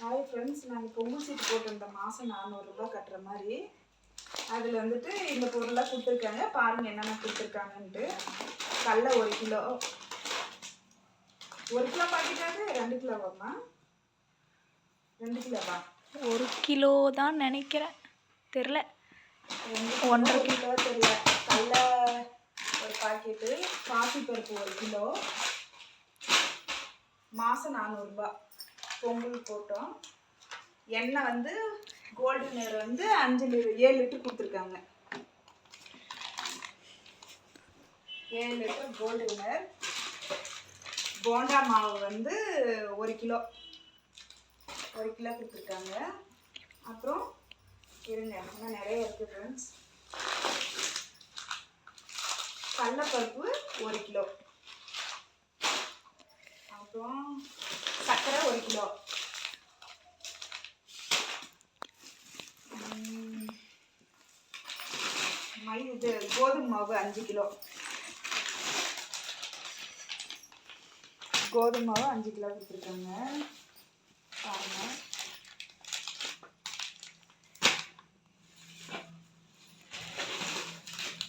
Hi friends நாங்கள் பொங்கல் சீட்டு போட்டிருந்த மாதம் நானூறுரூபா கட்டுற மாதிரி. அதில் வந்துட்டு இந்த பொருளாக கொடுத்துருக்காங்க. பாருங்கள் என்னென்ன கொடுத்துருக்காங்கன்ட்டு. கடல ஒரு கிலோ. ஒரு கிலோ பாக்கெட்டாது ரெண்டு கிலோவாம்மா? ரெண்டு கிலோவா? ஒரு கிலோ தான் நினைக்கிறேன். தெரில ஒன்றரை கிலோ. தெரியல. கடல ஒரு பாக்கெட்டு. பாசி பருப்பு ஒரு கிலோ. மாதம் நானூறுரூபா பொங்கல் போட்டோம். எண்ணெய் வந்து கோல்டு நேர் வந்து அஞ்சு லிட்டர் ஏழு லிட்டர் கொடுத்துருக்காங்க. ஏழு லிட்டர் கோல்டு நேர் போண்டா மாவு வந்து ஒரு கிலோ. ஒரு கிலோ கொடுத்துருக்காங்க. அப்புறம் இருங்க இன்னும் நிறைய இருக்குது ஃப்ரெண்ட்ஸ் கடலப்பருப்பு ஒரு கிலோ. அப்புறம் ஒரு கிலோ. மை. இது கோதுமை மாவு அஞ்சு கிலோ. கோதுமை மாவு அஞ்சு கிலோ கொடுத்துருக்காங்க. பாருங்க.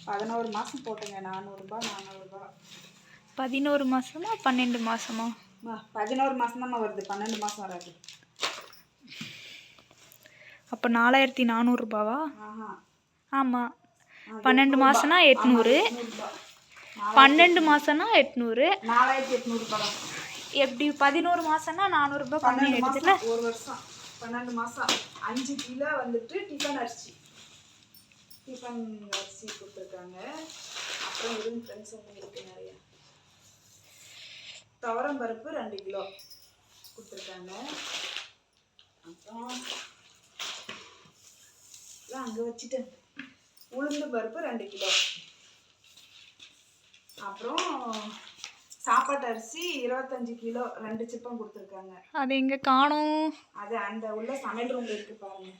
பதினோரு மாதம் போட்டுங்க. நானூறுரூபா நானூறுரூபா பதினோரு மாசமா பன்னெண்டு மாசமா? பதினோரு மாதம் தான் வருது. பன்னெண்டு மாதம் வராது. அப்போ நாலாயிரத்தி நானூறுரூபாவா ஆமாம் பன்னெண்டு ஆமா, எட்நூறு. பன்னெண்டு மாசம்னா எட்நூறு. நாலாயிரத்தி எட்நூறுபா. எப்படி? பதினோரு மாசம்னா நானூறுரூபா கம்மி பன்னெண்டு எடுத்துல ஒரு வருஷம். பன்னெண்டு மாசம். அஞ்சு கிலோ வந்துட்டு டிஃபன் அரிசி. டிஃபன் அரிசி கொடுத்துருக்காங்க. அப்புறம் இருங்க ஃப்ரெண்ட்ஸ் இருக்கு நிறைய. துவரம் பருப்பு ரெண்டு கிலோ கொடுத்துருக்காங்க. அப்புறம் எல்லாம் அங்கே வச்சுட்டேன் உளுந்து பருப்பு ரெண்டு கிலோ. அப்புறம் சாப்பாட்டு அரிசி இருபத்தஞ்சு கிலோ ரெண்டு சிப்பம் கொடுத்துருக்காங்க. அது எங்கே காணோம்? அது அந்த உள்ள சமையல் ரூம்ல இருக்கு பாருங்க.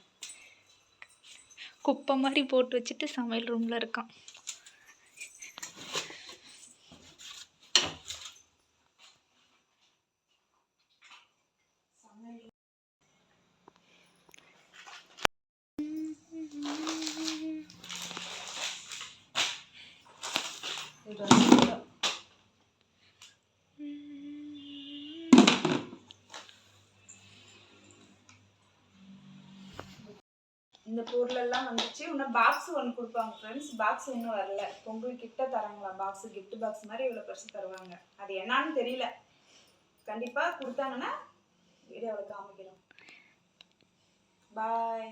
குப்பை மாதிரி போட்டு வச்சுட்டு சமையல் ரூமில் இருக்கான் இது ரெண்டு கிலோ இந்த பொருள் எல்லாம் வந்துச்சு. இன்னும் பாக்ஸ் ஒன்று கொடுப்பாங்க ஃப்ரெண்ட்ஸ் பாக்ஸ் இன்னும் வரல. பொங்கல் கிட்ட தராங்களா பாக்ஸ் கிஃப்ட் பாக்ஸ் மாதிரி இவ்வளோ பெருசு தருவாங்க. அது என்னன்னு தெரியல. கண்டிப்பாக கொடுத்தாங்கன்னா வீடியோவில் காமிக்கிறோம். பாய்